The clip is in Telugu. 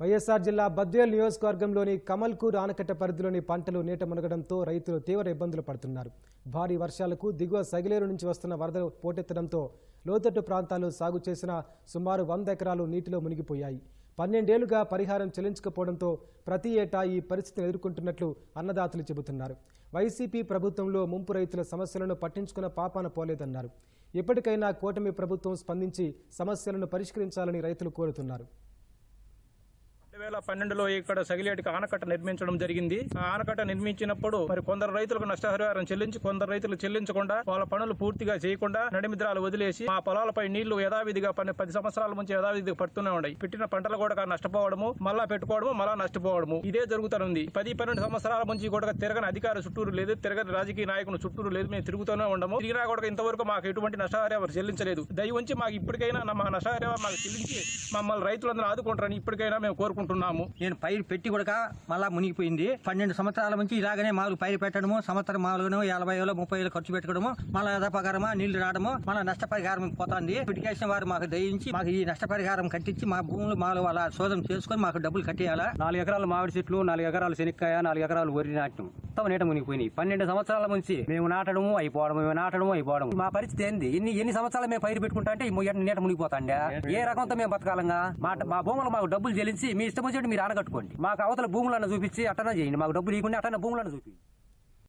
వైఎస్ఆర్ జిల్లా బద్వేల్ నియోజకవర్గంలోని కమల్కూర్ ఆనకట్ట పరిధిలోని పంటలు నీట మునగడంతో రైతులు తీవ్ర ఇబ్బందులు పడుతున్నారు. భారీ వర్షాలకు దిగువ సగిలేరు నుంచి వస్తున్న వరదలు పోటెత్తడంతో లోతట్టు ప్రాంతాలు సాగు చేసిన సుమారు వంద ఎకరాలు నీటిలో మునిగిపోయాయి. పన్నెండేళ్ళుగా పరిహారం చెల్లించకపోవడంతో ప్రతి ఏటా ఈ పరిస్థితిని ఎదుర్కొంటున్నట్లు అన్నదాతలు చెబుతున్నారు. వైసీపీ ప్రభుత్వంలో ముంపు రైతుల సమస్యలను పట్టించుకున్న పాపాన పోలేదన్నారు. ఇప్పటికైనా కూటమి ప్రభుత్వం స్పందించి సమస్యలను పరిష్కరించాలని రైతులు కోరుతున్నారు. వేల పన్నెండులో ఇక్కడ సగిలేటికి ఆనకట్ట నిర్మించడం జరిగింది. ఆ ఆనకట్ట నిర్మించినప్పుడు మరి కొందరు రైతులకు నష్టపరిహారం చెల్లించి కొందరు రైతులు చెల్లించకుండా వాళ్ళ పనులు పూర్తిగా చేయకుండా నడిమిద్రాలు వదిలేసి ఆ పొలాలపై నీళ్ళు యథావిధిగా పని పది సంవత్సరాల నుంచి యథావిధిగా పడుతూనే ఉన్నాయి. పెట్టిన పంటలు కూడా నష్టపోవడము మళ్ళా పెట్టుకోవడము మళ్ళా నష్టపోవడము. ఇదే జరుగుతుంది పది పన్నెండు సంవత్సరాల నుంచి కూడా తిరగని అధికార చుట్టూరు లేదు తిరగని రాజకీయ నాయకులు చుట్టూరు లేదు మేము తిరుగుతూనే ఉండము. తిరిగినా కూడా ఇంతవరకు మాకు ఎటువంటి నష్టపరిహారం చెల్లించలేదు. దయ ఉంచి మాకు ఇప్పటికైనా మా నష్టపరిహారం మాకు చెల్లించి మమ్మల్ని రైతులందరూ ఆదుకుంటారని ఇప్పటికైనా మేము కోరుకుంటున్నాము నేను పైరు పెట్టి కూడా మళ్ళా మునిగిపోయింది. పన్నెండు సంవత్సరాల నుంచి ఇలాగనే మాలు పైరు పెట్టడము సంవత్సరం మాలుగాను యాభై వేలు ముప్పై వేలు ఖర్చు పెట్టడము మళ్ళా యథాపకారమా నీళ్ళు రావడము మళ్ళీ నష్టపరిహారం పోతుంది. ఇప్పటికేసిన వారు మాకు దయించి మాకు ఈ నష్టపరిహారం కట్టించి మా భూములు మాలు అలా శోధన చేసుకొని మాకు డబ్బులు కట్టేయాలా? నాలుగు ఎకరాల మామిడి చెట్లు నాలుగు ఎకరాలు శనిక్కాయ నాలుగు ఎకరాలు వరి నాటం మొత్తం నీట మునిగిపోయినాయి. పన్నెండు సంవత్సరాల నుంచి మేము నాటడము అయిపోవడం మేము నాటడము అయిపోవడం మా పరిస్థితి ఏంది? ఎన్ని ఎన్ని సంవత్సరాలు మేము పైరు పెట్టుకుంటా అంటే నీట మునిగిపోతాండా ఏ రకంతో మేము బతకాలంగా? మా మా భూములు మాకు డబ్బులు చెల్లించి మీ ఇష్టం వచ్చినట్టు మీరు ఆనగట్టుకోండి మాకు అవతల భూములను చూపించి అట్టన చేయండి. మాకు డబ్బులు ఇవ్వకుండా అట్టన భూములను చూపించి